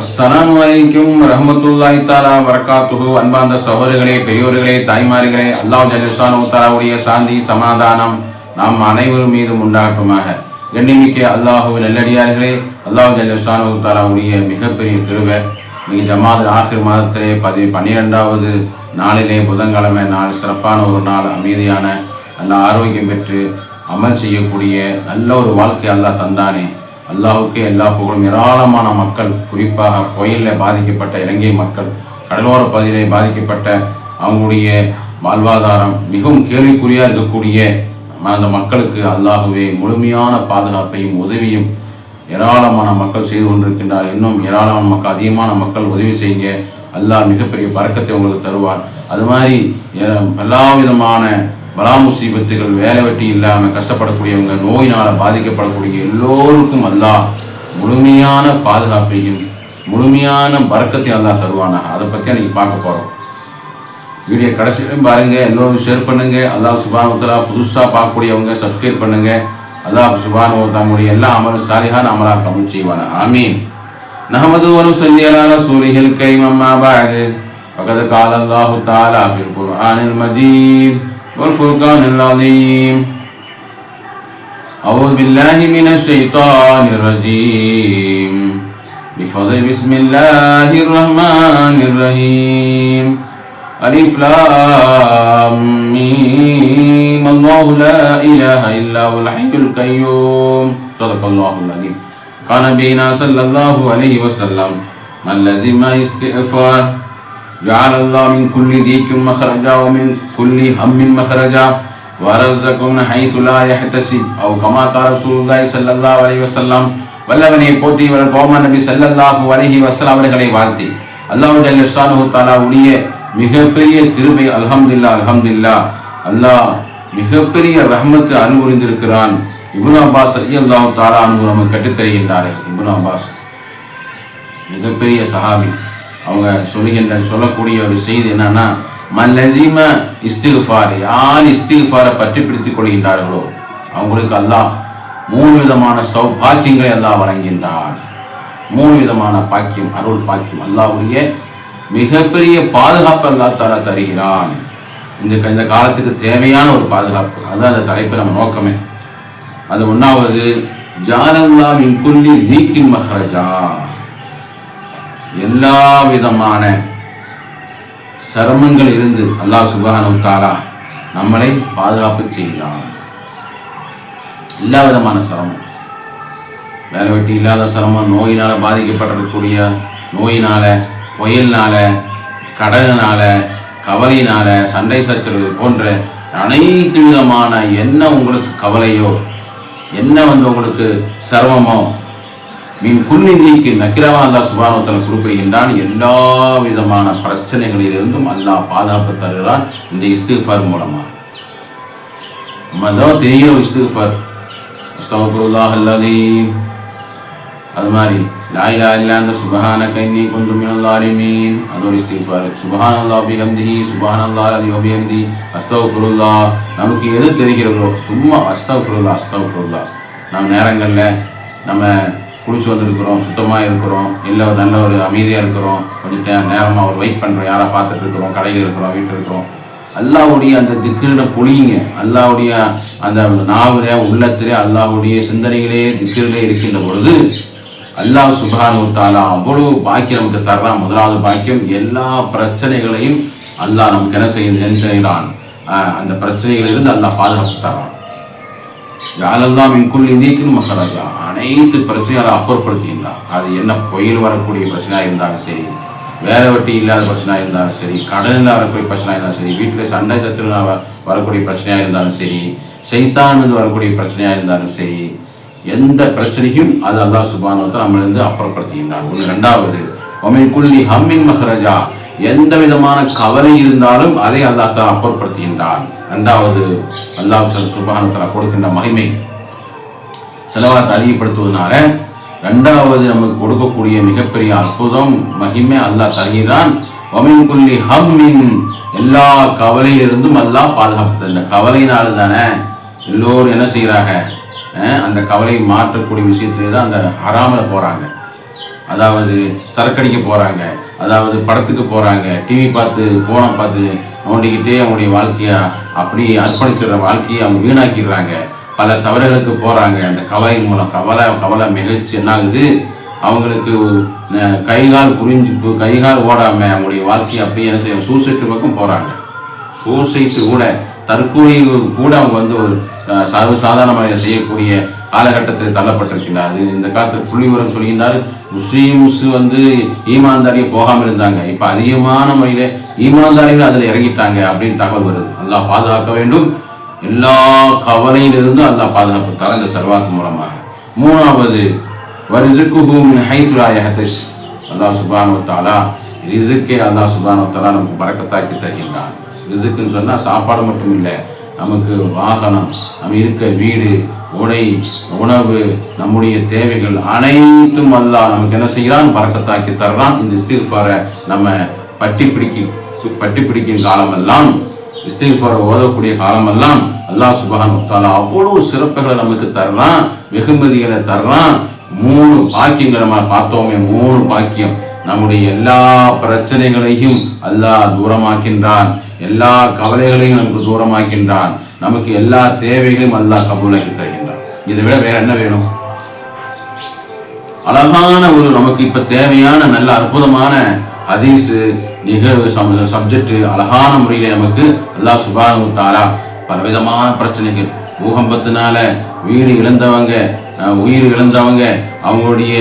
அஸ்லாம் வலைக்கும் ரஹமத்துல்லாஹி தாலா வரகாத்துஹு. அன்பார்ந்த சகோதரர்களே பெரியோர்களே தாய்மார்களே அல்லாஹ் ஜல்லுசானு தாலாவுடைய சாந்தி சமாதானம் நாம் அனைவரும் மீதும் உண்டாகட்டுமாக. எண்ணிமிக்க அல்லாஹு நல்லடியார்களே அல்லாஹ் ஜல்லுசானு தாலாவுடைய மிகப்பெரிய கிருவை இன்னைக்கு ஜமாத் ஆகிர் மாதத்திலே பதி பன்னிரெண்டாவது நாளிலே புதன்கிழமை நாள் சிறப்பான ஒரு நாள் அமைதியான நல்ல ஆரோக்கியம் பெற்று அமல் செய்யக்கூடிய நல்ல ஒரு வாழ்க்கை அல்லாஹ் தந்தானே. அல்லாவுக்கு எல்லா புகழும் ஏராளமான மக்கள் குறிப்பாக புயலில் பாதிக்கப்பட்ட இலங்கை மக்கள் கடலோர பகுதியிலே பாதிக்கப்பட்ட அவங்களுடைய வாழ்வாதாரம் மிகவும் கேள்விக்குறியாக இருக்கக்கூடிய அந்த மக்களுக்கு அல்லாகவே முழுமையான பாதுகாப்பையும் உதவியும் ஏராளமான மக்கள் செய்து கொண்டிருக்கின்றார். இன்னும் ஏராளமான மக்கள் அதிகமான மக்கள் உதவி செய்யுங்க. அல்லாஹ் மிகப்பெரிய பறக்கத்தை உங்களுக்கு தருவார். அது மாதிரி எல்லா விதமான பலா முசீபத்துகள் வேலை வெட்டி இல்லாமல் கஷ்டப்படக்கூடியவங்க நோயினால் பாதிக்கப்படக்கூடிய எல்லோருக்கும் அல்லாஹ் முழுமையான பாதுகாப்பையும் முழுமையான பறக்கத்தையும் அல்லாஹ் தருவானாக அதை பற்றி அன்றைக்கி பார்க்க போகிறோம் வீடியோ கடைசியிலும் பாருங்க எல்லோரும் ஷேர் பண்ணுங்க அல்லாஹ் சுபான் உத்தரா புதுசாக பார்க்கக்கூடியவங்க சப்ஸ்கிரைப் பண்ணுங்க அல்லாஹ் சுபான் தம்முடைய எல்லா அமல் சாலிஹான அமலா கபுல் செய்வான ஆமீன் نحمد ونصلي على رسوله الكريم أما بعد فقد قال الله تعالى في القرآن المجيد والفرقان العظيم. أعوذ بالله من الشيطان الرجيم. بفضل بسم الله الرحمن الرحيم. ألف لام الله لا إله إلا هو الحي القيوم. صدق الله العظيم. قال نبينا صلى الله عليه وسلم من لزم استغفار جعل الله من كل ضيق مخرجا ومن كل هم مخرجا ورزقكم من حيث لا يحتسب او كما قال رسول الله صلى الله عليه وسلم வல்லவனை போற்றி இவர் கோமா நபி ஸல்லல்லாஹு அலைஹி வஸல்லம் அவர்களை வாழ்த்தி அல்லாஹ் ஜல்ல ஷானுஹு தஆலாவுடைய மிகப்பெரிய கிருபை அல்ஹம்துலில்லாஹ் அல்ஹம்துலில்லாஹ் அல்லாஹ் மிகப்பெரிய ரஹ்மத்து அருள் புரிந்திருக்கிறான் இப்னு அப்பாஸ் ரலியல்லாஹு தஆலா அன்ஹு நமக்கு கற்றுத் தருகின்றார்கள் இப்னு அப்பாஸ் மிகப்பெரிய சஹாபி அவங்க சொல்லுகின்ற சொல்லக்கூடிய ஒரு செய்தி என்னன்னா மல்லசீம இஸ்திகுஃபார் யார் இஸ்திகுஃபாரை பற்றி பிடித்துக் கொள்கின்றார்களோ அவங்களுக்கு அல்லாஹ் மூணு விதமான சௌபாக்கியங்களை அல்லாஹ் வழங்கின்றான் மூணு விதமான பாக்கியம் அருள் பாக்கியம். அல்லாவுடைய மிகப்பெரிய பாதுகாப்பு அல்லாஹ் தர தருகிறான். இந்த இந்த காலத்துக்கு தேவையான ஒரு பாதுகாப்பு. அதுதான் அந்த தலைப்பு நம்ம நோக்கமே. அது ஒன்றாவது ஜாலல்லா மின் குல்லி லீக்கின் மஹரஜா எல்லா விதமான சிரமங்கள் இருந்து அல்லாஹ் சுபஹானஹு தஆலா நம்மளை பாதுகாப்பு செய்கிறான். எல்லா விதமான சிரமம். வேலை வெட்டி இல்லாத சிரமம் நோயினால் பாதிக்கப்பட்டிருக்கக்கூடிய நோயினால் புயலினால் கடலினால் கவலையினால் சண்டை சச்சரவு போன்ற அனைத்து விதமான என்ன உங்களுக்கு கவலையோ என்ன வந்து உங்களுக்கு சிரமமோ மின் குன்னிதிக்கு நக்கிரவா அல்லாஹ் சுபானத்தில் குறிப்பிடுகின்றான் எல்லா விதமான பிரச்சனைகளிலிருந்தும் அல்லாஹ் பாதுகாப்பு தருகிறான் இந்த இஸ்திஃபார் மூலமாக மதம் தெரியும் ஒரு இஸ்திஃபார் அது மாதிரி லாயிலா இல்லாந்த சுபஹான கைனி கொஞ்சம் மினல் அது ஒரு இஸ்திஃபார் சுபஹான் அபிகந்தி பிஹம்திஹி சுபஹான் அல்லாஹ் அலி குருல்லா நமக்கு எது தெரிகிறதோ சும்மா அஸ்தகுல்லா அஸ்தகுல்லா நம்ம நேரங்களில் நம்ம குளிச்சு வந்திருக்கிறோம் சுத்தமாக இருக்கிறோம் இல்லை ஒரு நல்ல ஒரு அமைதியாக இருக்கிறோம். கொஞ்சம் டே நேரமாக ஒரு வெயிட் பண்ணுறோம் யாரை பார்த்துட்டு இருக்கிறோம் கடையில் இருக்கிறோம் வீட்டில் இருக்கிறோம். அல்லாவுடைய அந்த திக்கிரில பொழியுங்க அல்லாவுடைய அந்த நாவிலே உள்ளத்திலே அல்லாவுடைய சிந்தனைகளே திக்கிரிலே இருக்கின்ற பொழுது அல்லாஹ் சுபானு தாலா அவ்வளவு பாக்கியம் நமக்கு தர்றான். முதலாவது பாக்கியம் எல்லா பிரச்சனைகளையும் அல்லாஹ் நமக்கு என்ன செய்ய செய்கிறான். அந்த பிரச்சனைகளிலிருந்து அல்லாஹ் பாதுகாப்பு தர்றான். யாரெல்லாம் இன்குள் நீக்கின் மசாலாஜா அனைத்து பிரச்சனைகளை அப்புறப்படுத்தியிருந்தான் அது என்ன புயல் வரக்கூடிய பிரச்சனையாக இருந்தாலும் சரி வேலை வட்டி இல்லாத பிரச்சனையாக இருந்தாலும் சரி கடனில் வரக்கூடிய பிரச்சனையாக இருந்தாலும் சரி வீட்டில் சண்டை சச்சரவு வரக்கூடிய பிரச்சனையாக இருந்தாலும் சரி செய்தான் வரக்கூடிய பிரச்சனையாக இருந்தாலும் சரி எந்த பிரச்சனையும் அது அல்லாஹ் சுபானத்தை நம்மளிருந்து அப்புறப்படுத்துகின்றான் ஒன்று ரெண்டாவது ஒமின் குள்ளி ஹம்மின் மஹரஜா எந்த விதமான கவலை இருந்தாலும் அதை அல்லாஹ் அப்புறப்படுத்தியிருந்தான் அப்புறப்படுத்துகின்றான் ரெண்டாவது அல்லாஹ் சுபானத்தில் கொடுக்கின்ற மகிமை. செலவாத்தை அதிகப்படுத்துவதனால ரெண்டாவது நமக்கு கொடுக்கக்கூடிய மிகப்பெரிய அற்புதம் மகிமை அல்லாஹ் தருகிறான். ஒமின்குள்ளி ஹம்மின். எல்லா கவலையிலிருந்தும் அல்லாஹ் பாதுகாப்பு இந்த கவலையினால தானே எல்லோரும் என்ன செய்கிறாங்க? அந்த கவலையை மாற்றக்கூடிய விஷயத்திலே தான் அந்த ஹராமில் போகிறாங்க அதாவது சரக்கடிக்க போகிறாங்க அதாவது படத்துக்கு போகிறாங்க டிவி பார்த்து ஃபோனை பார்த்து அவன்கிட்டே அவனுடைய வாழ்க்கையை அப்படி அர்ப்பணிச்சிடுற வாழ்க்கையை அவங்க வீணாக்கிடுறாங்க. பல தவறுகளுக்கு போகிறாங்க அந்த கவலை மூலம் கவலை கவலை மிகச்சு என்னாகுது? அவங்களுக்கு கைகால் புரிஞ்சு கைகால் ஓடாமல் அவங்களுடைய வாழ்க்கையை அப்படியே என்ன செய்ய சூசைட்டு பக்கம் போகிறாங்க சூசைட்டு கூட தற்கொலை கூட அவங்க வந்து ஒரு அஹ், சர்வசாதாரணமாக செய்யக்கூடிய காலகட்டத்தில் தள்ளப்பட்டிருக்கிறார் அது இந்த காலத்தில் புள்ளிவரம் முஸ்லீம் முஸ்லீம்ஸ் வந்து ஈமான்தாரியை போகாமல் இருந்தாங்க. இப்போ அதிகமான முறையில் ஈமான்தாரிகள் அதில் இறங்கிட்டாங்க அப்படின்னு தகவல் வருது. அல்லாஹ் பாதுகாக்க வேண்டும். எல்லா கவலையிலிருந்தும் அல்லாஹ் பாதுகாப்பு தர இந்த சர்வாத் மூலமாக. மூணாவது வரிசுக்குஹு ஹைசுலா ஹைசு லா அல்லாஹ் சுப்ஹானஹு வ அல்லாஹ் சுப்ஹானஹு நமக்கு பறக்கத்தாக்கி தருகின்றான். ரிசுக்குன்னு சொன்னால் சாப்பாடு மட்டும் இல்லை நமக்கு வாகனம் நம்ம இருக்க வீடு உடை உணவு நம்முடைய தேவைகள் அனைத்தும் அல்லா நமக்கு என்ன செய்கிறான்? பறக்கத்தாக்கி தர்றான். இந்த இஸ்திஃபாரை நம்ம பட்டி பிடிக்க பட்டி பிடிக்கும் காலமெல்லாம் இஸ்திஃபாரை ஓதக்கூடிய காலமெல்லாம் அல்லாஹ் சுபஹான் முத்தாலா அவ்வளவு சிறப்புகளை நமக்கு தர்றான் வெகுமதிகளை தர்றான். மூணு பாக்கியங்களை நம்ம பார்த்தோமே மூணு பாக்கியம். நம்முடைய எல்லா பிரச்சனைகளையும் அல்லாஹ் தூரமாக்கின்றான். எல்லா கவலைகளையும் நமக்கு தூரமாக்கின்றான். நமக்கு எல்லா தேவைகளையும் அல்லாஹ் கபூலாக்கி தருகிறான். இதை விட வேற என்ன வேணும்? அழகான ஒரு நமக்கு இப்ப தேவையான நல்ல அற்புதமான ஹதீஸ் நிகழ்வு சப்ஜெக்ட் அழகான முறையில நமக்கு அல்லாஹ் சுபானு தாரா பலவிதமான பிரச்சனைகள். பூகம்பத்தினால வீடு இழந்தவங்க உயிர் இழந்தவங்க அவங்களுடைய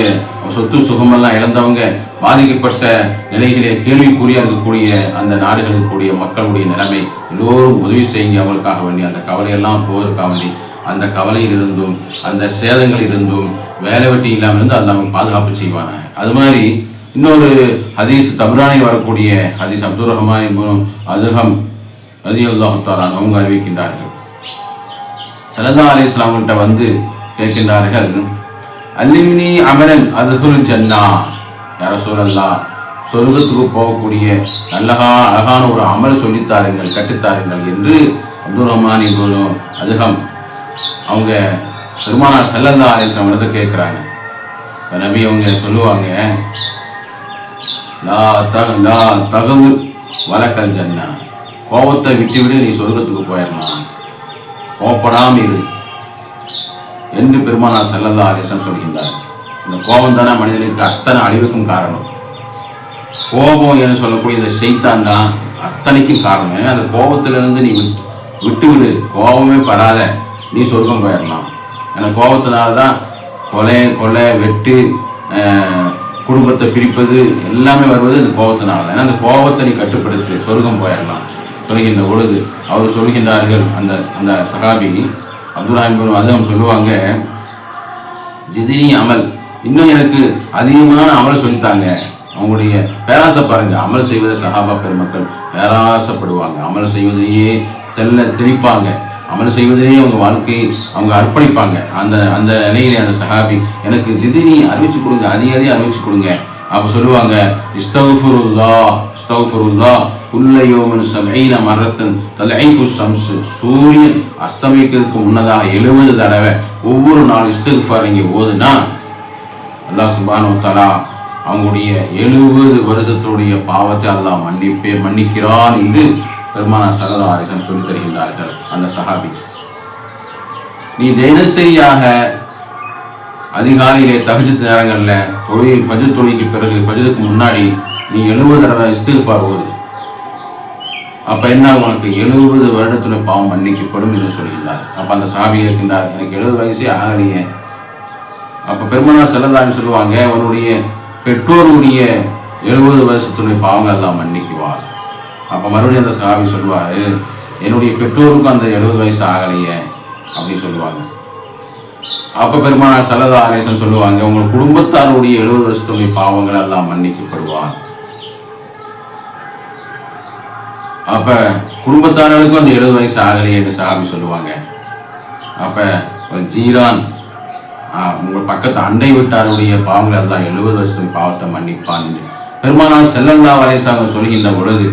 சொத்து சுகமெல்லாம் இழந்தவங்க பாதிக்கப்பட்ட நிலையிலே கேள்விக்குறியா இருக்கக்கூடிய அந்த நாடுகளுக்கு கூடிய மக்களுடைய நிலைமை எல்லோரும் உதவி செய்யுங்க. அவங்களுக்காக வேண்டி அந்த கவலையெல்லாம் போவதற்காக வேண்டி. அந்த கவலையில் இருந்தும் அந்த சேதங்கள் இருந்தும் வேலை வெட்டி இல்லாமல் இருந்து அது அவங்க பாதுகாப்பு செய்வாங்க அது மாதிரி இன்னொரு ஹதீஸ் தபுரானில் வரக்கூடிய ஹதீஸ் அப்துல் ரஹ்மான் மூலம் அதுகம் ரதி அவங்க அறிவிக்கின்றார்கள். சலதா அலி இஸ்லாம்கிட்ட வந்து கேட்கின்றார்கள் அல்லிமினி அமரன் அதுகுல் ஜன்னா. யார சொல்லலாம் சொர்க்கத்துக்கு போகக்கூடிய நல்லகா அழகான ஒரு அமல் சொல்லித்தாருங்கள் கட்டுத்தாருங்கள் என்று அப்துல் ரஹ்மான் இப்னு அதுகம் அவங்க பெருமானா செல்லந்தா அலிஸ்லாம் இடத்த கேட்குறாங்க இப்போ நபி அவங்க சொல்லுவாங்க லா தக லா தகவு வழக்கல் ஜன்னா. கோபத்தை விட்டு விடு நீ சொர்க்கத்துக்கு போயிடலாம் கோபப்படாம இரு. என்று பெருமானா செல்லந்தா அலிஸ்லாம் சொல்கின்றார். இந்த கோபம் தானே மனிதனுக்கு அத்தனை அழிவுக்கும் காரணம். கோபம் என்று சொல்லக்கூடிய இந்த செய்தான் தான் அத்தனைக்கும் காரணம். ஏன்னா அந்த கோபத்திலிருந்து நீ விட்டு விடு கோபமே படாத. நீ சொர்க்கம் போயிடலாம். எனக்கு கோபத்தினால தான் கொலை கொலை வெட்டு குடும்பத்தை பிரிப்பது எல்லாமே வருவது இந்த கோபத்தினால. தான் ஏன்னா அந்த கோபத்தை நீ கட்டுப்படுத்து. சொர்க்கம் போயிடலாம். சொல்கின்ற பொழுது அவர் சொல்கின்றார்கள் அந்த அந்த சகாபி அப்துல் அதுவும் சொல்லுவாங்க ஜிதினி அமல். இன்னும் எனக்கு அதிகமான அமல் சொல்லித்தாங்க. அவங்களுடைய பேராசை பாருங்க. அமல் செய்வதை சகாபா பெருமக்கள் பேராசப்படுவாங்க. அமல் செய்வதையே தெல்ல திணிப்பாங்க. அமல் செய்வதிலேயே அவங்க வாழ்க்கையை அவங்க அர்ப்பணிப்பாங்க. அந்த அந்த நிலையிலே அந்த சஹாபி எனக்கு ஜிதினி அறிவிச்சு கொடுங்க அதிக அதிகம் அறிவிச்சு கொடுங்க. அப்போ சொல்லுவாங்க இஸ்தகுஃபுருல்லா இஸ்தகுஃபுருல்லா குல்ல யோமன் மரத்தன் தலைகு சம்சு சூரியன் அஸ்தமிக்கிறதுக்கு முன்னதாக எழுபது தடவை ஒவ்வொரு நாள் இஸ்தகுஃபார் இங்கே ஓதுனா அல்லாஹ் சுபானு தலா அவங்களுடைய எழுபது வருஷத்துடைய பாவத்தை அல்லாஹ் மன்னிப்பே மன்னிக்கிறான் என்று பெருமானா சரதா ஆரிசன் சொல்லி தருகின்றார்கள் அந்த சஹாபி. நீ தினசரியாக அதிகாலையிலே தகுஜத் நேரங்களில் தொழில் பஜு தொழிலுக்கு பிறகு பஜுக்கு முன்னாடி நீ எழுபது தடவை இஸ்திருப்பார் ஓது. அப்ப என்ன உனக்கு எழுபது வருடத்துல பாவம் மன்னிக்கப்படும் என்று சொல்கிறார் அப்ப அந்த சாமி இருக்கின்றார் எனக்கு எழுபது வயசே ஆகலையே. அப்ப பெருமனார் செல்லலான்னு சொல்லுவாங்க அவனுடைய பெற்றோருடைய எழுபது வருஷத்துடைய பாவங்கள் எல்லாம் மன்னிக்குவார் அப்ப மறுபடியும் அந்த சாமி சொல்லுவாரு என்னுடைய பெற்றோருக்கும் அந்த எழுபது வயசு ஆகலையே அப்படின்னு சொல்லுவாங்க. அப்போ பெருமானார் சல்லதா ஆலேசன் சொல்லுவாங்க உங்கள் குடும்பத்தாருடைய எழுபது வருஷத்துடைய பாவங்கள் எல்லாம் மன்னிக்கப்படுவார். அப்ப குடும்பத்தாரர்களுக்கும் அந்த எழுபது வயசு ஆகலையே என்று சாமி சொல்லுவாங்க. அப்ப ஒரு ஜீரான் உங்கள் பக்கத்து அண்டை விட்டாருடைய பாவங்கள் எல்லாம் எழுபது வருஷத்துடைய பாவத்தை மன்னிப்பான் என்று. பெருமானார் செல்லல்லா வலைசாங்க சொல்கின்ற பொழுது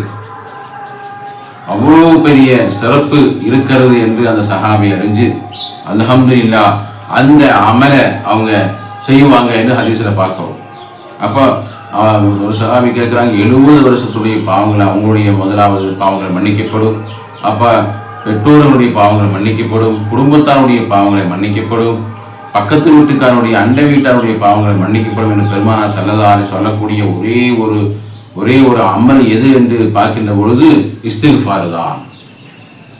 அவ்வளோ பெரிய சிறப்பு இருக்கிறது என்று அந்த சஹாபி அறிஞ்சு அல்ஹம்துலில்லாஹ் அந்த அமலை அவங்க செய்வாங்க என்று ஹதீஸில் பார்க்கிறோம். அப்போ ஒரு சகாபி கேட்குறாங்க எழுபது வருஷத்துடைய பாவங்களை அவங்களுடைய முதலாவது பாவங்கள் மன்னிக்கப்படும். அப்போ பெற்றோர்களுடைய பாவங்கள் மன்னிக்கப்படும் குடும்பத்தாருடைய பாவங்களை மன்னிக்கப்படும். பக்கத்து வீட்டுக்காரனுடைய அண்டை வீட்டாருடைய பாவங்களை மன்னிக்கப்படும் என்று பெருமானா செல்லதாரி சொல்லக்கூடிய ஒரே ஒரு ஒரே ஒரு அமல் எது என்று பார்க்கின்ற பொழுது இஸ்திகுஃபார் தான்.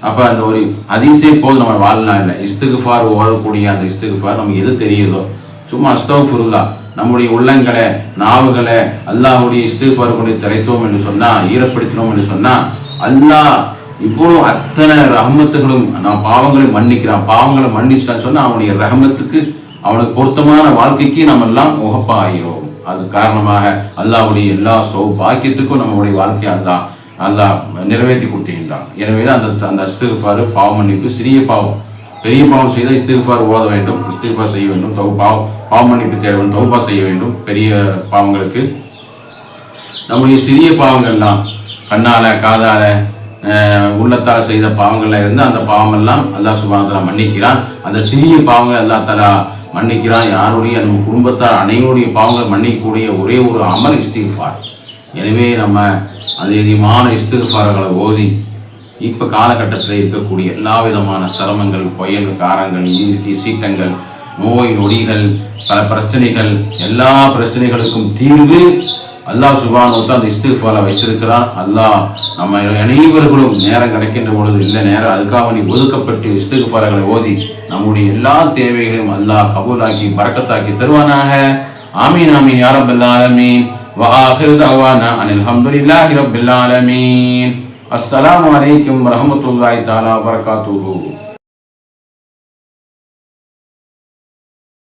அப்போ அந்த ஒரு அதிசய போல் நம்ம வாழலாம் இல்லை. இஸ்திகுஃபார் ஓடக்கூடிய அந்த இஸ்திகுஃபார் நமக்கு எது தெரியுதோ. சும்மா அஸ்தவ்ஃபுருல்லா நம்முடைய உள்ளங்களை நாவுகளை அல்லாஹ்வுடைய இஸ்திகுஃபார் கொண்டு திரைத்தோம் என்று சொன்னால் ஈரப்படுத்தினோம் என்று சொன்னால் அல்லாஹ் இவ்வளோ அத்தனை ரஹமத்துகளும் நான் பாவங்களை மன்னிக்கிறான் பாவங்களை மன்னிச்சான்னு சொன்னால் அவனுடைய ரஹமத்துக்கு அவனுக்கு பொருத்தமான வாழ்க்கைக்கு நம்ம எல்லாம் முகப்பாகிறோம் அது காரணமாக அல்லாவுடைய எல்லா சௌ பாக்கியத்துக்கும் நம்மளுடைய வாழ்க்கையை அல்லாஹ் அல்லா நிறைவேற்றி கொடுத்திருந்தான். எனவே தான் அந்த அந்த இஸ்திகுஃபார் பாவம் மன்னிப்பு சிறிய பாவம். பெரிய பாவம் செய்தால் இஸ்திருப்பார் ஓத வேண்டும் இஸ்திருப்பார் செய்ய வேண்டும் தௌ பாவ பாவம் மன்னிப்பு தேட வேண்டும் தௌபா செய்ய வேண்டும் பெரிய பாவங்களுக்கு. நம்முடைய சிறிய பாவங்கள்லாம் கண்ணால காதால உள்ளத்தால் செய்த பாவங்கள்ல இருந்து அந்த பாவமெல்லாம் அல்லா சுபானத்தில் மன்னிக்கிறான். அந்த சிறிய பாவங்கள் அல்லா தலா மன்னிக்கிறான் யாருடைய? நம்ம குடும்பத்தார் அனைவருடைய பாவங்களை மன்னிக்கக்கூடிய ஒரே ஒரு அமல் இஸ்திஃபார் எனவே நம்ம அதிகமான இஸ்திஃபார்களை ஓதி இப்போ காலகட்டத்தில் இருக்கக்கூடிய எல்லா விதமான சிரமங்கள் புயல் காரங்கள் இயற்கை சீட்டங்கள் நோய் நொடிகள் பல பிரச்சனைகள் எல்லா பிரச்சனைகளுக்கும் தீர்வு அல்லாஹ் சுபானோத்து அந்த இஸ்திஃபாலை வச்சிருக்கிறான் அல்லாஹ் நம்ம அனைவர்களும் நேரம் கிடைக்கின்ற பொழுது இல்லை நேரம் அதுக்காக நீ ஒதுக்கப்பட்டு இஸ்திஃபாலைகளை ஓதி நம்முடைய எல்லா தேவைகளையும் அல்லாஹ் கபூலாக்கி பறக்கத்தாக்கி தருவானாக ஆமீன் ஆமீன் யா ரப்பல் ஆலமீன் وآخر دعوانا أن الحمد لله رب العالمين السلام عليكم ورحمة الله تعالى وبركاته